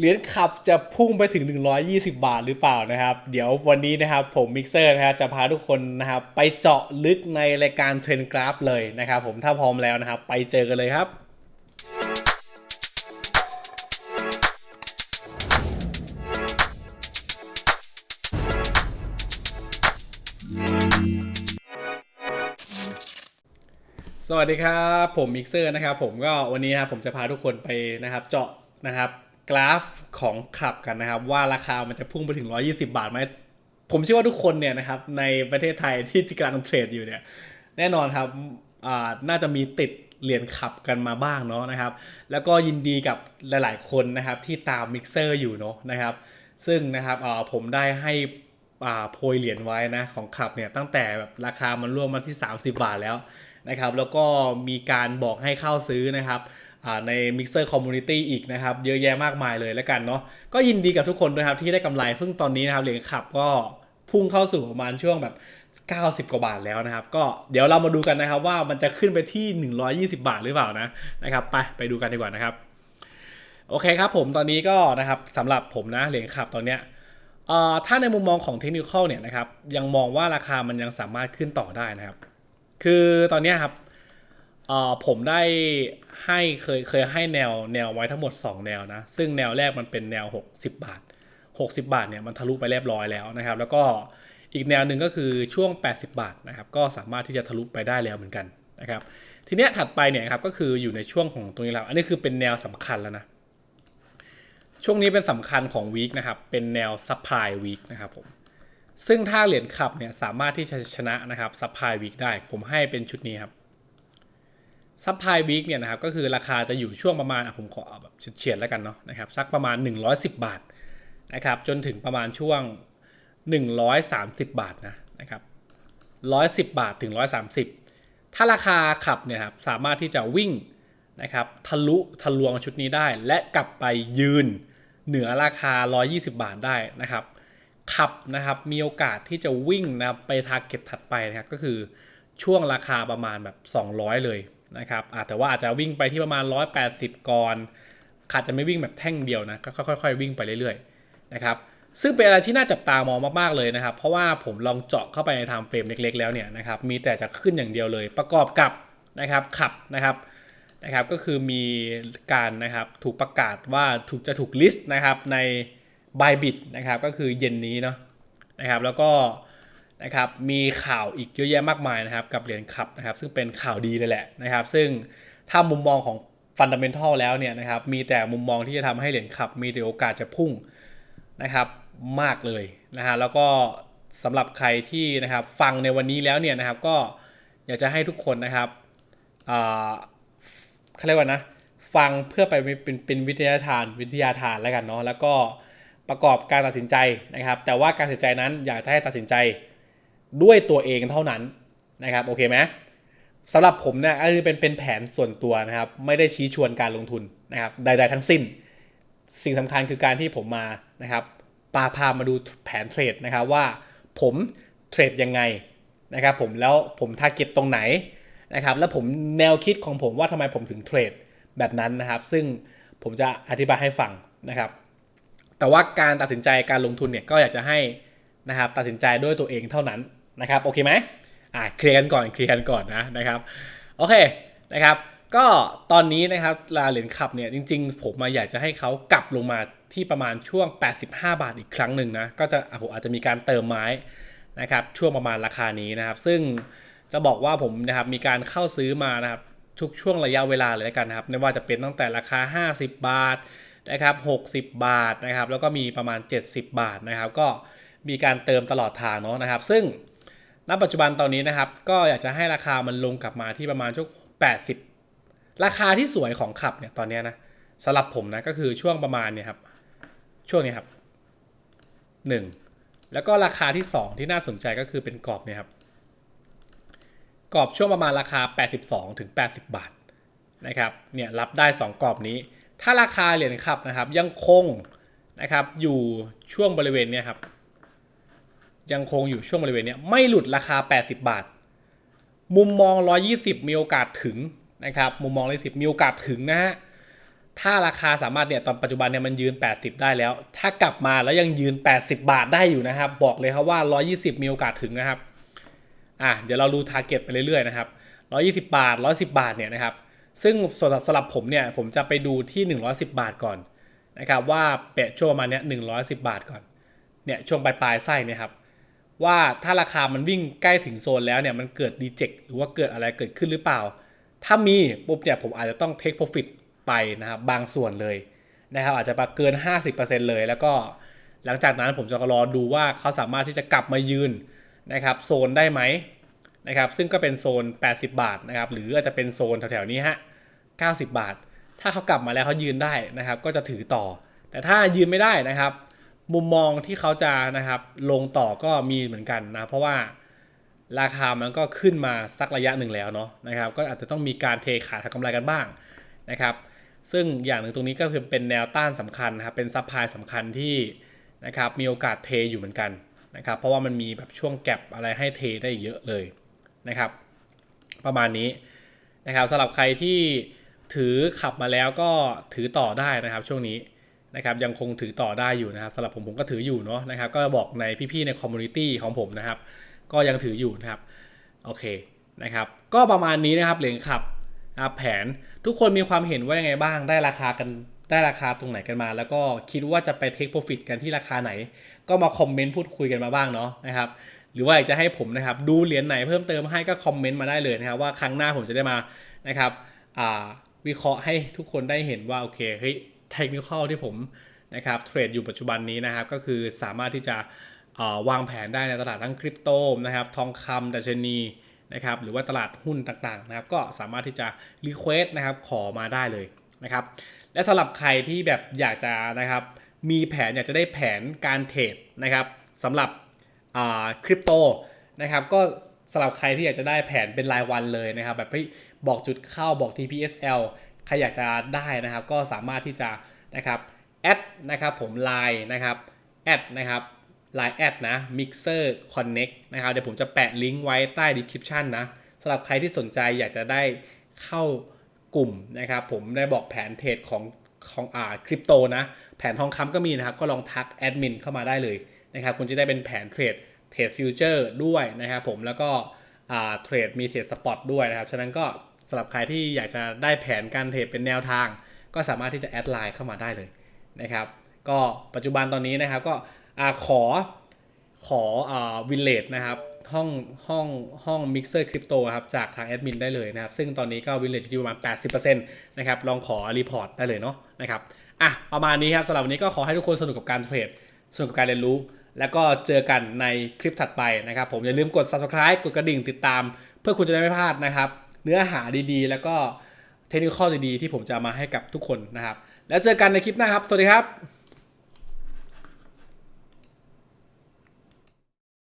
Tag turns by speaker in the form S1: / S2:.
S1: เหรียญขับจะพุ่งไปถึง 120 บาทหรือเปล่านะครับ เดี๋ยววันนี้นะครับผมมิกเซอร์นะครับจะพาทุกคนนะครับไปเจาะลึกในรายการเทรนกราฟเลยนะครับผมถ้าพร้อมแล้วนะครับ ไปเจอกันเลยครับสวัสดีครับ ผมมิกเซอร์นะครับผมก็วันนี้นะครับผมจะพาทุกคนไปนะครับเจาะนะครับ กราฟของขับกันนะครับ ว่าราคามันจะพุ่งไปถึง 120 บาทไหมผมเชื่อว่าทุกคนเนี่ยนะครับในประเทศไทยที่กำลังเทรดอยู่เนี่ยแน่นอนครับน่าจะมีติดเหรียญขับกันมาบ้างเนาะนะครับ แล้วก็ยินดีกับหลาย ๆ คนนะครับที่ตามมิกเซอร์อยู่เนาะนะครับ ซึ่งนะครับผมได้ให้โพยเหรียญไว้นะของขับเนี่ยตั้งแต่แบบราคามันร่วมมาที่ 30 บาทแล้วนะครับ แล้วก็มีการบอกให้เข้าซื้อนะครับ ใน Mixer Community อีกนะครับ เยอะแยะมากมายเลยแล้วกันเนาะก็ยินดีกับทุกคนด้วยครับที่ได้กำไรเพิ่งตอนนี้นะครับเหรียญขับก็พุ่งเข้าสู่ประมาณช่วงแบบ 90 กว่าบาทแล้วนะครับ ก็เดี๋ยวเรามาดูกันนะครับว่ามันจะขึ้นไปที่ 120 บาทหรือเปล่านะนะครับไปไปดูกันดีกว่านะครับ โอเคครับผมตอนนี้ก็นะครับสำหรับผมนะเหรียญขับตอนเนี้ยถ้าในมุมมองของเทคนิคเนี่ยนะครับยังมองว่าราคามันยังสามารถขึ้นต่อได้นะครับ คือตอนเนี้ยครับผมได้ ให้เคยเคยให้แนวแนวไว้ทั้งหมด 2 แนวนะ ซึ่งแนวแรกมันเป็นแนว 60 บาท 60 บาทเนี่ยมันทะลุไปเรียบร้อยแล้วนะครับ แล้วก็อีกแนวหนึ่งก็คือช่วง 80 บาทนะครับ ก็สามารถที่จะทะลุไปได้แล้วเหมือนกันนะครับ ทีเนี้ยถัดไปเนี่ยครับก็คืออยู่ในช่วงของตรงนี้แล้ว อันนี้คือเป็นแนวสำคัญแล้วนะ ช่วงนี้เป็นสำคัญของวีคนะครับ เป็นแนวซัพพลายวีคนะครับผม ซึ่งถ้าเหรียญขับเนี่ยสามารถที่จะชนะนะครับซัพพลายวีคได้ ผมให้เป็นชุดนี้ครับ ซัพพลายวีคเนี่ยนะครับก็คือราคาจะอยู่ช่วงประมาณผมขอเอาแบบเฉียดๆแล้วกันเนาะนะครับสักประมาณ 110 บาทนะครับจนถึงประมาณช่วง 130 บาทนะนะครับ110 บาทถึง 130 ถ้าราคาขับเนี่ยครับสามารถที่จะวิ่งนะครับทะลุทะลวงชุดนี้ได้ และกลับไปยืนเหนือราคา 120 บาทได้นะครับขับนะครับมีโอกาสที่จะวิ่งนะครับไปทาร์เก็ตถัดไปนะครับก็คือช่วงราคาประมาณแบบ 200 เลย นะครับอาจแต่ว่าอาจจะวิ่งไปที่ประมาณ 180 ก่อนขาดจะไม่วิ่งแบบแท่งเดียวนะก็ค่อยๆวิ่งไปเรื่อยๆนะครับซึ่งเป็นอะไรที่น่าจับตามองมากๆเลยนะครับ เพราะว่าผมลองเจาะเข้าไปในไทม์เฟรมเล็กๆ แล้วเนี่ยนะครับมีแต่จะขึ้นอย่างเดียวเลย ประกอบกับนะครับขับนะครับนะครับก็คือมีการนะครับถูกประกาศว่าถูกจะถูกลิสต์นะครับในบายบิดนะครับก็คือเย็นนี้เนาะนะครับแล้วก็ นะครับมีข่าวอีกเยอะแยะมากมายนะครับกับเหรียญขับนะครับซึ่งเป็นข่าวดีเลยแหละนะครับ ซึ่งถ้ามุมมองของฟันดัมเ n นทัลแล้วเนี่ยนะครับมีแต่มุมมองที่จะทำให้เหรียญขับมีโอกาสจะพุ่งนะครับมากเลยนะฮะแล้วก็สำหรับใครที่นะครับฟังในวันนี้แล้วเนี่ยนะครับก็อยากจะให้ทุกคนนะครับเขาเรียกว่านะฟังเพื่อไปเป็นเป็นวิทยาทานวิทยาทานแล้วกันเนาะแล้วก็ประกอบการตัดสินใจนะครับ แต่ว่าการตัดสินใจนั้นอยากจะให้ตัดสินใจ ด้วยตัวเองเท่านั้นนะครับโอเคไหมสำหรับผมเนี่ยก็คือเป็นเป็นแผนส่วนตัวนะครับ ไม่ได้ชี้ชวนการลงทุนนะครับใด ๆ ทั้งสิ้น สิ่งสำคัญคือการที่ผมมานะครับปาพามาดูแผนเทรดนะครับว่าผมเทรดยังไงนะครับผมแล้วผมทาร์เก็ตตรงไหนนะครับแล้วผมแนวคิดของผมว่าทำไมผมถึงเทรดแบบนั้นนะครับ ซึ่งผมจะอธิบายให้ฟังนะครับ แต่ว่าการตัดสินใจการลงทุนเนี่ยก็อยากจะให้นะครับตัดสินใจด้วยตัวเองเท่านั้น นะครับโอเคไหมอ่าเคลียร์กันก่อนเคลียร์กันก่อนนะนะครับโอเคนะครับก็ตอนนี้นะครับลาเหรียญขับเนี่ยจริง ๆ ผมมาอยากจะให้เขากลับลงมาที่ประมาณช่วง 85 บาทอีกครั้งหนึ่งนะก็จะอะผมอาจจะมีการเติมไม้นะครับช่วงประมาณราคานี้นะครับ ซึ่งจะบอกว่าผมนะครับมีการเข้าซื้อมานะครับทุกช่วงระยะเวลาเลยแล้วกันนะครับไม่ว่าจะเป็นตั้งแต่ราคา 50 บาทนะครับ60 บาทนะครับแล้วก็มีประมาณ 70 บาทนะครับ ก็มีการเติมตลอดทางเนาะนะครับ ซึ่ง ณปัจจุบันตอนนี้นะครับ ก็อยากจะให้ราคามันลงกลับมาที่ประมาณช่วง80 ราคาที่สวยของขับเนี่ยตอนนี้นะสำหรับผมนะก็คือช่วงประมาณเนี่ยครับ ช่วงนี้ครับหนึ่งแล้วก็ราคาที่ 2 ที่น่าสนใจก็คือเป็นกรอบเนี่ยครับกรอบช่วงประมาณราคา 82ถึง80 บาทนะครับเนี่ยรับได้ 2 กรอบนี้ ถ้าราคาเหรียญขับนะครับยังคงนะครับอยู่ช่วงบริเวณเนี้ยครับ ยังคงอยู่ช่วงบริเวณนี้ไม่หลุดราคา 80 บาท มุมมอง 120 มีโอกาสถึงนะครับมุมมอง120มีโอกาสถึงนะฮะถ้าราคาสามารถเนี่ยตอนปัจจุบันเนี่ยมันยืน 80 ได้แล้ว ถ้ากลับมาแล้วยังยืน 80 บาทได้อยู่นะครับ บอกเลยครับว่า 120 มีโอกาสถึงนะครับอะเดี๋ยวเราดูทาร์เก็ตไปเรื่อยๆนะครับ 120 บาท 110 บาทเนี่ยนะครับซึ่งสำหรับสำหรับผมเนี่ยผมจะไปดูที่ 110 บาทก่อนนะครับว่าเปะช่วงประมาณเนี้ย110 บาทก่อนเนี่ยช่วงปลายปลายๆไส้เนี่ยครับ ว่าถ้าราคามันวิ่งใกล้ถึงโซนแล้วเนี่ยมันเกิดดีเจคหรือว่าเกิดอะไรเกิดขึ้นหรือเปล่า ถ้ามีปุ๊บเนี่ยผมอาจจะต้องเทคโปรฟิตไปนะครับบางส่วนเลยนะครับอาจจะเกิน 50%เลย แล้วก็หลังจากนั้นผมจะรอดูว่าเขาสามารถที่จะกลับมายืนนะครับโซนได้ไหมนะครับซึ่งก็เป็นโซน 80 บาทนะครับหรืออาจจะเป็นโซนแถวๆนี้ฮะ90 บาท ถ้าเขากลับมาแล้วเขายืนได้นะครับก็จะถือต่อ แต่ถ้ายืนไม่ได้นะครับ มุมมองที่เขาจะนะครับลงต่อก็มีเหมือนกันนะเพราะว่าราคามันก็ขึ้นมาสักระยะหนึ่งแล้วเนาะนะครับ ก็อาจจะต้องมีการเทขายทำกำไรกันบ้างนะครับ ซึ่งอย่างหนึ่งตรงนี้ก็คือเป็นแนวต้านสำคัญนะครับเป็นซัพพลายสำคัญที่นะครับมีโอกาสเทอยู่เหมือนกันนะครับ เพราะว่ามันมีแบบช่วงแก็บอะไรให้เทได้เยอะเลยนะครับ ประมาณนี้นะครับสำหรับใครที่ถือขับมาแล้วก็ถือต่อได้นะครับช่วงนี้ นะครับยังคงถือต่อได้อยู่นะครับสำหรับผมผมก็ถืออยู่เนาะนะครับ ก็บอกในพี่ๆในคอมมูนิตี้ของผมนะครับ ก็ยังถืออยู่นะครับโอเคนะครับ ก็ประมาณนี้นะครับเหรียญขับแผนทุกคนมีความเห็นว่ายังไงบ้างได้ราคากันได้ราคาตรงไหนกันมา แล้วก็คิดว่าจะไปเทคโปรฟิตกันที่ราคาไหน ก็มาคอมเมนต์พูดคุยกันมาบ้างเนาะนะครับหรือว่าอยากจะให้ผมนะครับดูเหรียญไหนเพิ่มเติมให้ก็คอมเมนต์มาได้เลยนะครับว่าครั้งหน้าผมจะได้มานะครับวิเคราะห์ให้ทุกคนได้เห็นว่าโอเคเฮ้ย เทคนิคที่ผมนะครับเทรดอยู่ปัจจุบันนี้นะครับ ก็คือสามารถที่จะาวางแผนได้ในตลาดทั้งคริปโตนะครับ ทองคำดัชนีนะครับ หรือว่าตลาดหุ้นต่างๆนะครับ ก็สามารถที่จะรีเควสนะครับขอมาได้เลยนะครับ และสำหรับใครที่แบบอยากจะนะครับ มีแผนอยากจะได้แผนการเทรดนะครับสำหรับคริปโตนะครับ ก็สำหรับใครที่อยากจะได้แผนเป็นรายวันเลยนะครับ แบบบอกจุดเข้าบอก TPSL ครอยากจะได้นะครับ ก็สามารถที่จะนะครับแอดนะครับผม Line นะครับแอดนะครับ Line แอดนะ Mixer Connect นะครับเดี๋ยวผมจะแปะลิงก์ไว้ใต้ description นะสำหรับใครที่สนใจอยากจะได้เข้ากลุ่มนะครับผมได้บอกแผนเทรดของของอ่าคริปโตนะ แผนทองคำก็มีนะครับ ก็ลองทักแอดมินเข้ามาได้เลยนะครับ คุณจะได้เป็นแผนเทรดเทรดฟิวเจอร์ด้วยนะครับผมแล้วก็อ่าเทรดมีเทรดสปอตด้วยนะครับ ฉะนั้นก็ สำหรับใครที่อยากจะได้แผนการเทรดเป็นแนวทาง ก็สามารถที่จะแอดไลน์เข้ามาได้เลยนะครับ ก็ปัจจุบันตอนนี้นะครับก็อขอขอวิลเลจนะครับห้องห้องห้องมิกเซอร์คริปโตครับจากทางแอดมินได้เลยนะครับ ซึ่งตอนนี้ก็วิลเลจอยู่ที่ประมาณ 80%นะครับลองขอรีพอร์ตได้เลยเนาะนะครับอะประมาณนี้ครับสำหรับวันนี้ก็ขอให้ทุกคนสนุกกับการเทรดสนุกกับการเรียนรู้ แล้วก็เจอกันในคลิปถัดไปนะครับ ผมอย่าลืมกด subscribe กดกระดิ่งติดตาม เพื่อคุณจะได้ไม่พลาดนะครับ เนื้อหาดีๆ แล้วก็เทคนิคดีๆที่ผมจะมาให้กับทุกคนนะครับ แล้วเจอกันในคลิปหน้าครับ สวัสดีครับ